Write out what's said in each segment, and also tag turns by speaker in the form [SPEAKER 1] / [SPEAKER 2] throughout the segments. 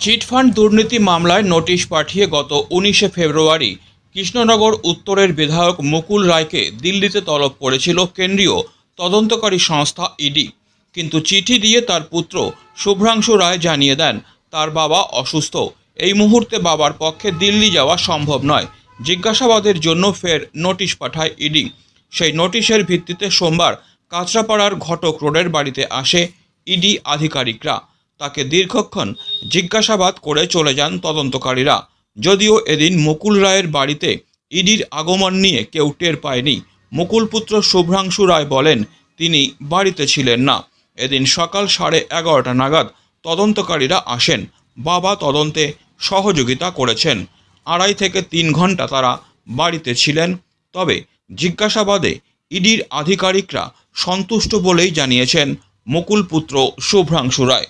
[SPEAKER 1] Chit fund দুর্নীতি মামলায় notice পাঠিয়ে গত উনিশে ফেব্রুয়ারি কৃষ্ণনগর উত্তরের বিধায়ক মুকুল রায়কে দিল্লিতে তলব করেছিল কেন্দ্রীয় তদন্তকারী সংস্থা ইডি। কিন্তু চিঠি দিয়ে তার পুত্র শুভ্রাংশু রায় জানিয়ে দেন, তার বাবা অসুস্থ। এই মুহূর্তে বাবার পক্ষে দিল্লি যাওয়া সম্ভব নয়। জিজ্ঞাসাবাদের জন্য ফের নোটিশ পাঠায় ইডি। সেই নোটিশের ভিত্তিতে সোমবার কাঁচরাপাড়ার ঘটক রোডের বাড়িতে আসে ইডি আধিকারিকরা। তাকে দীর্ঘক্ষণ জিজ্ঞাসাবাদ করে চলে যান তদন্তকারীরা। যদিও এদিন মুকুল রায়ের বাড়িতে ইডির আগমন নিয়ে কেউ টের পায়নি। মুকুল পুত্র শুভ্রাংশু রায় বলেন, তিনি বাড়িতে ছিলেন না। এদিন সকাল সাড়ে এগারোটা নাগাদ তদন্তকারীরা আসেন। বাবা তদন্তে সহযোগিতা করেছেন। আড়াই থেকে তিন ঘণ্টা তারা বাড়িতে ছিলেন। তবে জিজ্ঞাসাবাদে ইডির আধিকারিকরা সন্তুষ্ট বলেই জানিয়েছেন মুকুল পুত্র শুভ্রাংশু রায়।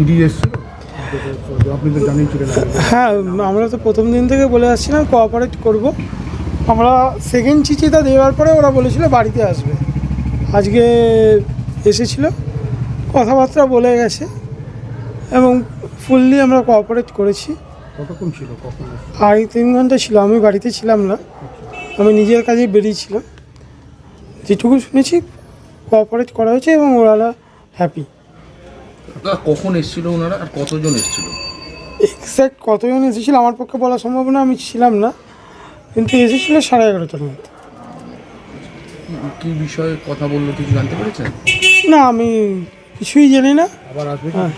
[SPEAKER 2] ইডি এসছিল? আপনি তো জানিয়েছিলেন
[SPEAKER 3] হ্যাঁ আমরা তো প্রথম দিন থেকে বলে আসছিলাম কোঅপারেট করব। আমরা সেকেন্ড চিঠিটা দেওয়ার পরে ওরা বলেছিল বাড়িতে আসবে। আজকে এসেছিল কথাবার্তা বলে গেছে এবং ফুললি আমরা কোঅপারেট করেছি।
[SPEAKER 2] কতক্ষণ ছিল কখন
[SPEAKER 3] আড়াই তিন ঘণ্টা ছিল আমি বাড়িতে ছিলাম না। আমি নিজের কাজে বেরিয়েছিলাম। যেটুকু শুনেছি কোঅপারেট করা হয়েছে এবং ওরা হ্যাপি
[SPEAKER 4] আপনারা কখন এসেছিল ওনারা আর কতজন এসেছিল?
[SPEAKER 3] এক্স্যাক্ট কতজন এসেছিল আমার পক্ষে বলা সম্ভব না আমি ছিলাম না। কিন্তু এসেছিল সাড়ে এগারোটার মধ্যে।
[SPEAKER 4] কি বিষয়ে কথা বলল কিছু জানতে পেরেছেন?
[SPEAKER 3] না আমি কিছুই জানি না। হ্যাঁ।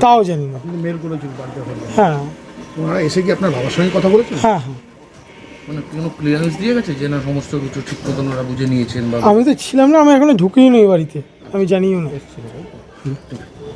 [SPEAKER 3] তাও জানি না।
[SPEAKER 2] মেল বাড়িতে হলে
[SPEAKER 3] হ্যাঁ।
[SPEAKER 2] ওনারা এসে কি আপনার বাবার সঙ্গে কথা বলেছেন?
[SPEAKER 3] হ্যাঁ হ্যাঁ।
[SPEAKER 4] মানে কোনো ক্লিয়ারেন্স দিয়ে গেছে যে না সমস্ত কিছু ঠিক মতন ওরা বুঝে নিয়েছেন বা
[SPEAKER 3] আমি তো ছিলাম না আমি এখনও ঢুকিও নি বাড়িতে। আমি জানিও না।